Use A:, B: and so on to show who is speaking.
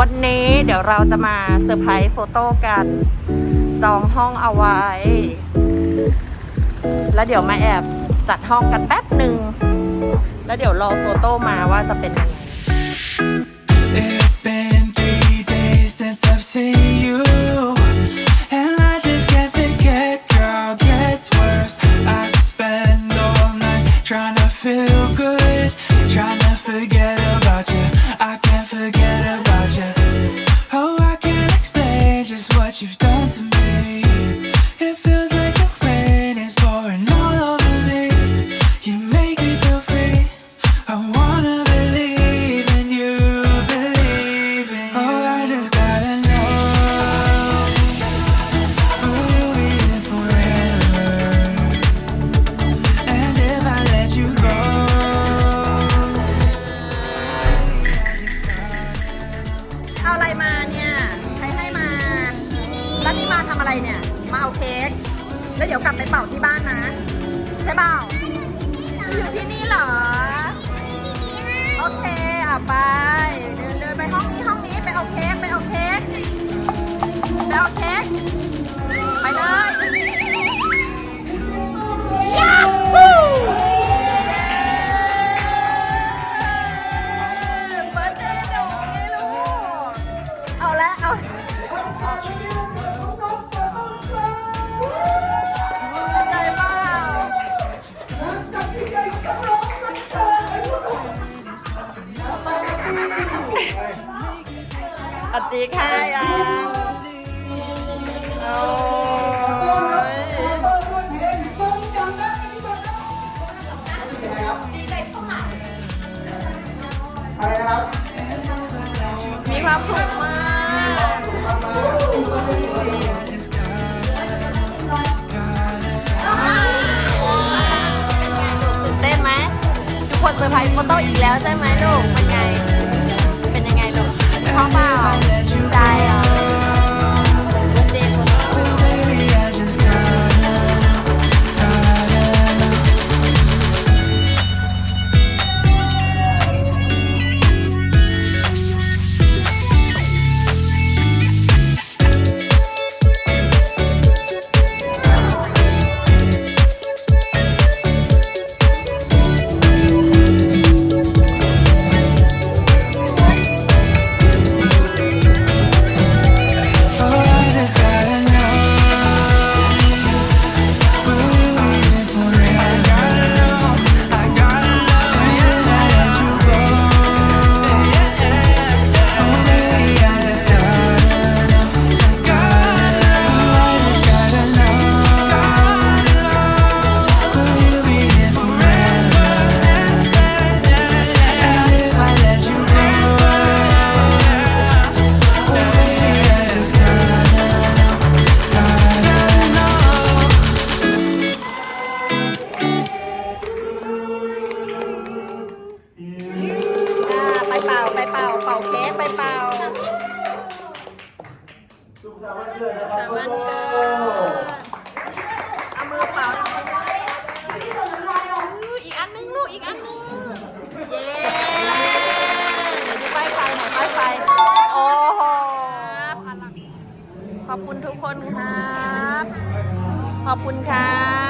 A: วันนี้เดี๋ยวเราจะมาเซอร์ไพรส์โฟโต้กัน จองห้องเอาไว้ แล้วเดี๋ยวมาแอบจัดห้องกันแป๊บหนึ่ง แล้วเดี๋ยวรอโฟโต้มาว่าจะเป็นยังไง
B: It's been three days since I've seen you, and I just can't forget. Girl, gets worse. I spend all night trying to feel good, trying to forget
A: เนี่ย มาเอาเค้กแล้วเดี๋ยวกลับไปเป่าที่บ้านนะใช่เปล่าอยู่ที่นี่เหรอ โอเคอะไป เดินเดินไปห้องนี้ห้องนี้ไปเอาเค้กไปเอาเค้กไปเอาเค้กไปเลยย วัสดีค่ะยังโอ้ยมีความสุขมากตื่นเต้นไหมทุกคนเซอร์ไพรส์โฟโต้อีกแล้วใช่ไหมลูกเป็นไง เป็นยังไงลูก ท้องเป ไปเป่าเป่า เป่าเค้กไปเป่าแต่วันเกิดเอามือเป่าอู้อีกอันนึงลูกอีกอันนึงเย้เดี๋ยวดูป้ายไฟหน่อยป้ายไฟโอ้โหขอบคุณทุกคนครับ ขอบคุณครับ